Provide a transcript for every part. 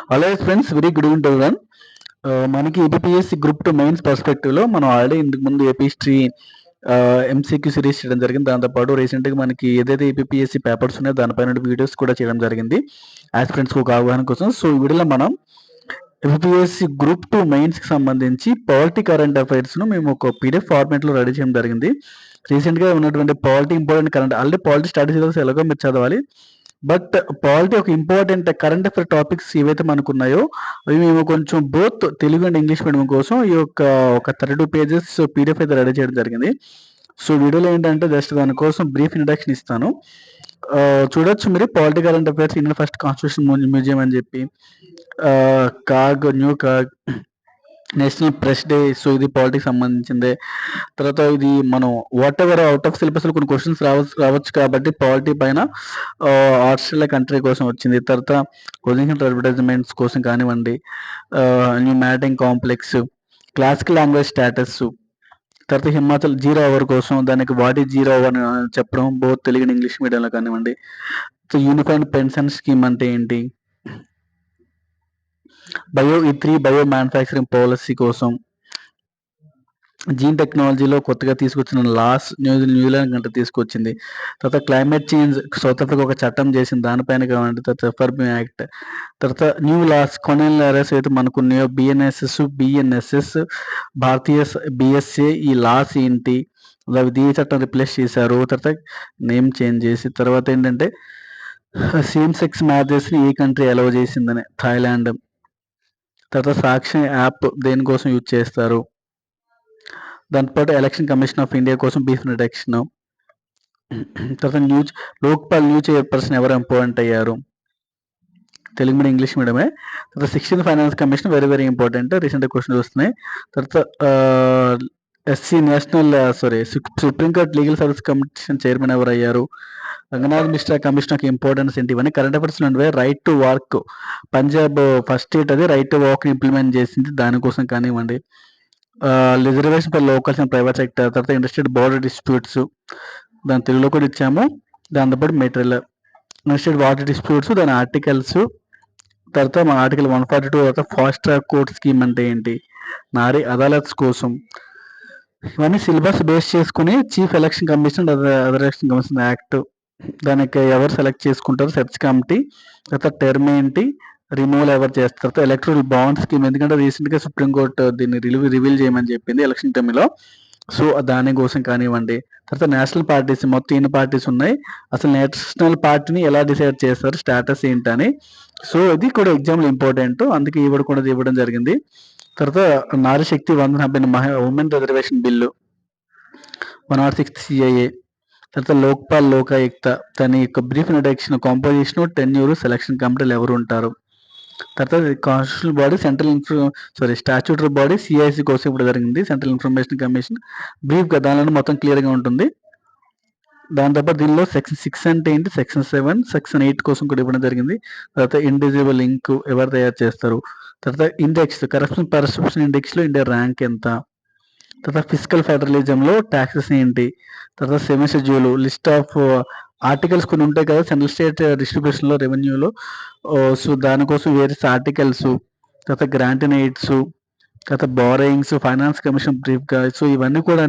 Hello friends very good evening everyone మనకి APSC group two mains పర్స్పెక్టివ్లో మనం already ఇంతకు ముందు ఏపీ హిస్టరీ ఎంసీక్యూ సిరీస్ చేయడం జరిగింది. దాంతోపాటు రీసెంట్గా మనకి ఏదైతే ఏపీఎస్సి పేపర్స్ ఉన్నాయో దానిపైన వీడియోస్ కూడా చేయడం జరిగింది. యాజ్ ఫ్రెండ్స్ ఒక అవగాహన కోసం. సో ఈ వీడియోలో మనం ఎంపీఎస్సి గ్రూప్ టూ మెయిన్స్కి సంబంధించి పాలిటీ కరెంట్ అఫైర్స్ను మేము ఒక పీడిఎఫ్ ఫార్మాట్లో రెడీ చేయడం జరిగింది. రీసెంట్గా ఉన్నటువంటి polity important current already polity study syllabus ఎలాగో మీరు చదవాలి. బట్ పాలిటీ ఒక ఇంపార్టెంట్ కరెంట్ అఫేర్ టాపిక్స్ ఏవైతే మనకు ఉన్నాయో అవి మేము కొంచెం both Telugu and English medium కోసం ఈ యొక్క ఒక థర్టీ టూ పేజెస్ పీడిఎఫ్ అయితే రెడీ చేయడం జరిగింది. సో వీడియోలో ఏంటంటే జస్ట్ దానికోసం బ్రీఫ్ ఇంట్రడక్షన్ ఇస్తాను. చూడొచ్చు మీరు polity current affairs Indian first constitution museum అని చెప్పి. CAG new CAG national press day so ఇది పాలిటిక్స్ సంబంధించిందే. తర్వాత ఇది మనం whatever out of syllabus కొన్ని క్వశ్చన్స్ రావచ్చు రావచ్చు కాబట్టి పాలిటీ పైన ఆస్ట్రేలియా కంట్రీ కోసం వచ్చింది. తర్వాత పొజిషన్ అడ్వర్టైజ్మెంట్స్ కోసం కానివ్వండి new matting complex classical language status తర్వాత హిమాచల్ జీరో అవర్ కోసం దానికి వాటి జీరో అవర్ చెప్పడం బోత్ తెలుగు ఇంగ్లీష్ మీడియంలో కానివ్వండి. యూనిఫైడ్ పెన్షన్ స్కీమ్ అంటే ఏంటి? Bio E three bio manufacturing policy కోసం జీన్ టెక్నాలజీలో కొత్తగా తీసుకొచ్చిన లాస్ న్యూ న్యూజిలాండ్ గంట తీసుకొచ్చింది. తర్వాత క్లైమేట్ చేంజ్ సౌత్ ఆఫ్రికా ఒక చట్టం చేసింది. దానిపైన కావాలంటే తర్వాత ఎఫ్ఆర్బి యాక్ట్ తర్వాత న్యూ లాస్ కొనెల్ లాస్ అయితే మనకున్నాయో బిఎన్ఎస్ఎస్ బిఎన్ఎస్ఎస్ భారతీయ బిఎస్ఏ ఈ లాస్ ఏంటి? అవి ఏ చట్టం రిప్లేస్ చేశారు? తర్వాత నేమ్ చేంజ్ చేసి తర్వాత ఏంటంటే సేమ్ సెక్స్ మ్యారేజెస్ని ఏ కంట్రీ అలౌ చేసిందని? థాయిలాండ్ తర్వాత సాక్షి యాప్ దేనికోసం యూజ్ చేస్తారు? దాంతోపాటు ఎలక్షన్ కమిషన్ ఆఫ్ ఇండియా కోసం బీఫ్ రిడక్షన్. తర్వాత న్యూస్ లోక్పాల్ న్యూ చైర్పర్సన్ ఎవరు ఇంపార్టెంట్ అయ్యారు? తెలుగు మీడియం ఇంగ్లీష్ మీడియమే. తర్వాత sixteen finance commission very very important recent question వస్తున్నాయి. తర్వాత SC national sorry supreme court legal service commission chairman ఎవరు అయ్యారు Ranganath Mishra commission of importance ఏంటి? ఇవన్నీ కరెంట్ అఫైర్స్ ఉండే right to work Punjab first state అది. రైట్ టు వర్క్ ఇంప్లిమెంట్ చేసింది దానికోసం కానివ్వండి. Reservation for locals and private sector తర్వాత ఇండస్ట్రియల్ బోర్డర్ డిస్ప్యూట్స్ దాని తెలుగులో కూడా ఇచ్చాము. దాంతోపాటు మెటీరియల్ ఇండస్ట్రియల్ వాటర్ డిస్ప్యూట్స్ దాని ఆర్టికల్స్ తర్వాత మన ఆర్టికల్ వన్ ఫార్టీ టూ తర్వాత ఫాస్ట్ ట్రాక్ కోర్ట్ స్కీమ్ అంటే ఏంటి? నారీ అదాలత్స్ కోసం. ఇవన్నీ సిలబస్ బేస్ చేసుకుని chief election commission other election commission act దానికి ఎవరు సెలెక్ట్ చేసుకుంటారు సెర్చ్ కమిటీ తర్వాత టర్మ్ ఏంటి రిమూవల్ ఎవరు చేస్తారు తర్వాత ఎలక్ట్రల్ బాండ్ స్కీమ్. ఎందుకంటే రీసెంట్గా సుప్రీంకోర్టు దీన్ని రిలీవ్ రివీల్ చేయమని చెప్పింది ఎలక్షన్ టైంలో సో దాని కోసం కానివ్వండి. తర్వాత నేషనల్ పార్టీస్ మొత్తం ఎన్ని పార్టీస్ ఉన్నాయి. అసలు నేషనల్ పార్టీని ఎలా డిసైడ్ చేస్తారు స్టేటస్ ఏంటని. సో ఇది కూడా ఎగ్జామ్లో ఇంపార్టెంట్. అందుకే ఇవ్వడం కూడా ఇవ్వడం జరిగింది. తర్వాత నారీ శక్తి వందన హబ్బిన మహా women reservation bill. One not sixth CIA తర్వాత లోక్పాల్ లోకాయుక్త దాని యొక్క brief introduction composition tenure selection కమిటీలు ఎవరు ఉంటారు? తర్వాత constitution body central information sorry statutory body CIC కోసం ఇప్పుడు జరిగింది. సెంట్రల్ ఇన్ఫర్మేషన్ కమిషన్ బ్రీఫ్గా దానిలో మొత్తం క్లియర్గా ఉంటుంది. ఉంటుంది దాంతోపాటు దీనిలో సెక్షన్ సిక్స్ అంటే ఏంటి? సెక్షన్ సెవెన్ సెక్షన్ ఎయిట్ కోసం కూడా ఇవ్వడం జరిగింది. తర్వాత ఇండివిజువల్ లింక్ ఎవరు తయారు చేస్తారు? తర్వాత ఇండెక్స్ కరప్షన్ పర్సెప్షన్ ఇండెక్స్లో ఇండియా ర్యాంక్ ఎంత? తర్వాత ఫిజికల్ ఫెడరలిజంలో ట్యాక్సెస్ ఏంటి? తర్వాత semi schedule list of articles కొన్ని ఉంటాయి కదా సెంట్రల్ స్టేట్ డిస్ట్రిబ్యూషన్లో రెవెన్యూలో సో దానికోసం వేరియస్ ఆర్టికల్స్ తర్వాత గ్రాంట్ ఎయిడ్స్ తర్వాత బారోయింగ్స్ ఫైనాన్స్ కమిషన్ బ్రీఫ్గా సో ఇవన్నీ కూడా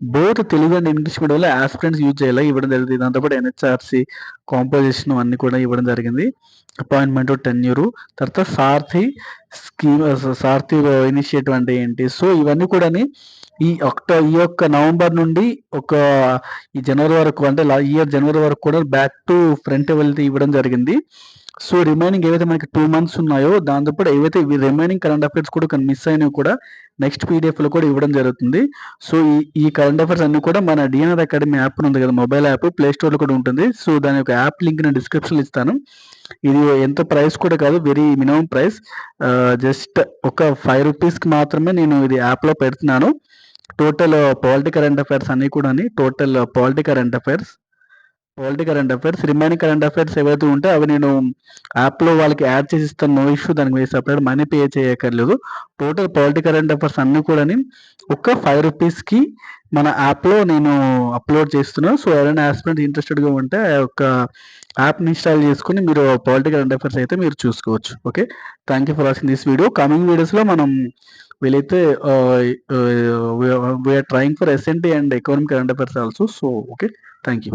బోత్ తెలుగు అండ్ ఇంగ్లీష్ మీడియంలో ఆస్పిరెంట్స్ యూజ్ చేయాలి? ఇవ్వడం జరిగింది. దాంతోపాటు ఎన్హెచ్ఆర్సి కాంపోజిషన్ అన్ని కూడా ఇవ్వడం జరిగింది. అపాయింట్మెంట్ టెన్యూరు తర్వాత సార్థి స్కీమ్ సార్థి ఇనిషియేటివ్ అంటే ఏంటి? సో ఇవన్నీ కూడా ఈ అక్టో ఈ యొక్క నవంబర్ నుండి ఒక ఈ జనవరి వరకు అంటే ఇయర్ జనవరి వరకు కూడా బ్యాక్ టు ఫ్రంట్ వెళ్తే ఇవ్వడం జరిగింది. సో రిమైనింగ్ ఏవైతే మనకి టూ మంత్స్ ఉన్నాయో దాంతోపాటు ఏవైతే రిమైనింగ్ కరెంట్ అఫైర్స్ కూడా మిస్ అయినవి కూడా నెక్స్ట్ పీడిఎఫ్లో కూడా ఇవ్వడం జరుగుతుంది. సో ఈ ఈ కరెంట్ అఫైర్స్ అన్ని కూడా మన డిఎన్ఆర్ అకాడమీ యాప్ ఉంది కదా మొబైల్ యాప్ ప్లే స్టోర్లో కూడా ఉంటుంది. సో దాని యొక్క యాప్ లింక్ నేను డిస్క్రిప్షన్ ఇస్తాను. ఇది ఎంత ప్రైస్ కూడా కాదు వెరీ మినిమం ప్రైస్ జస్ట్ ఒక ఫైవ్ రూపీస్కి మాత్రమే నేను ఇది యాప్లో పెడుతున్నాను. టోటల్ పాలిటీ కరెంట్ అఫైర్స్ అన్ని కూడా total polity current affairs political current affairs remaining current affairs ఏవైతే ఉంటే అవి నేను యాప్లో వాళ్ళకి యాడ్ చేసి ఇస్తాను. No issue. దానికి మీరు సపరేట్ మనీ పే చేయక్కర్లేదు. టోటల్ పాలిటీ కరెంట్ అఫైర్స్ అన్నీ కూడా ఒక ఫైవ్ రూపీస్కి మన యాప్లో నేను అప్లోడ్ చేస్తున్నాను సో ఎవరైనా ఆస్పిరెంట్ ఇంట్రెస్టెడ్గా ఉంటే ఆ యొక్క యాప్ని ఇన్స్టాల్ చేసుకుని మీరు పాలిటీ కరెంట్ అఫైర్స్ అయితే మీరు చూసుకోవచ్చు. Okay? Thank you for watching this video. Coming వీడియోస్లో మనం వీలైతే we are trying for SNT and economic current affairs also. So okay? Thank you